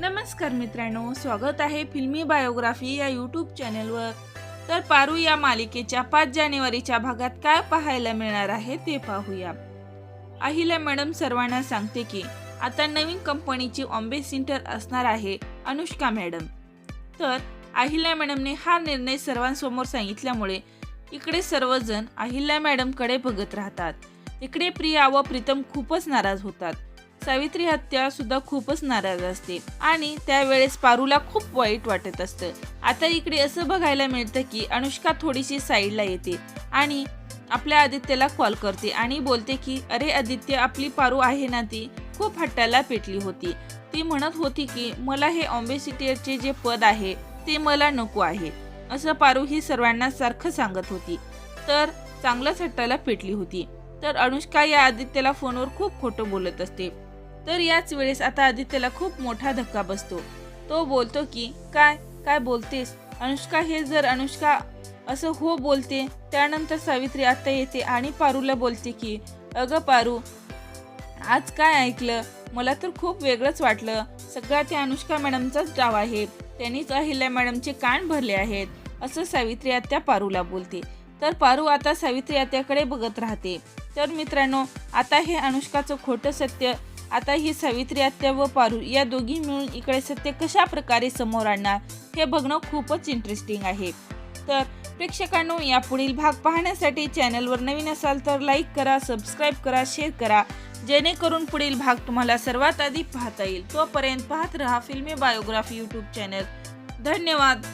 नमस्कार मित्रांनो स्वागत आहे फिल्मी बायोग्राफी या यूट्यूब चॅनलवर. तर पारू या मालिकेच्या पाच जानेवारीच्या भागात काय पाहायला मिळणार आहे ते पाहूया. अहिल्या मॅडम सर्वांना सांगते की आता नवीन कंपनीची ऑम्बे सेंटर असणार आहे अनुष्का मॅडम. तर अहिल्या मॅडमने हा निर्णय सर्वांसमोर सांगितल्यामुळे इकडे सर्वजण अहिल्या मॅडमकडे बघत राहतात. इकडे प्रिया व प्रीतम खूपच नाराज होतात. सावित्री हत्या सुद्धा खूपच नाराज असते. आणि त्यावेळेस पारूला खूप वाईट वाटत असतं. आता इकडे असं बघायला मिळतं की अनुष्का थोडीशी साईडला येते आणि आपल्या आदित्यला कॉल करते आणि बोलते की अरे आदित्य आपली पारू आहे ना ती? खूप हट्टाला पेटली होती. ती म्हणत होती की मला हे ऑम्बेसिटरचे जे पद आहे ते मला नको आहे. असं पारू ही सर्वांना सारखं सांगत होती. तर चांगलंच हट्टाला पेटली होती. तर अनुष्का या आदित्यला फोनवर खूप खोटं बोलत असते. तर याच वेळेस आता आदित्यला खूप मोठा धक्का बसतो. तो बोलतो की काय काय बोलतेस? अनुष्का हे जर अनुष्का असं हो बोलते त्यानंतर सावित्री आता येते आणि पारूला बोलते की अगं पारू आज काय ऐकलं? मला तर खूप वेगळंच वाटलं. सगळा त्या अनुष्का मॅडमचाच डाव आहे. त्यांनीच अहिल्या मॅडमचे कान भरले आहेत. असं सावित्री आत्या पारूला बोलते. तर पारू आता सावित्री आत्याकडे बघत राहते. तर मित्रांनो आता हे अनुष्काचं खोटं सत्य आता ही सावित्री आत्या व पारू या दोघी मिळून इकडे सत्य कशा प्रकारे समोर आणणार हे बघणं खूपच इंटरेस्टिंग आहे. तर प्रेक्षकांनो या पुढील भाग पाहण्यासाठी चॅनलवर नवीन असाल तर लाईक करा सबस्क्राईब करा शेअर करा. जेणेकरून पुढील भाग तुम्हाला सर्वात आधी पाहता येईल. तोपर्यंत पाहत रहा फिल्मी बायोग्राफी यूट्यूब चॅनल धन्यवाद.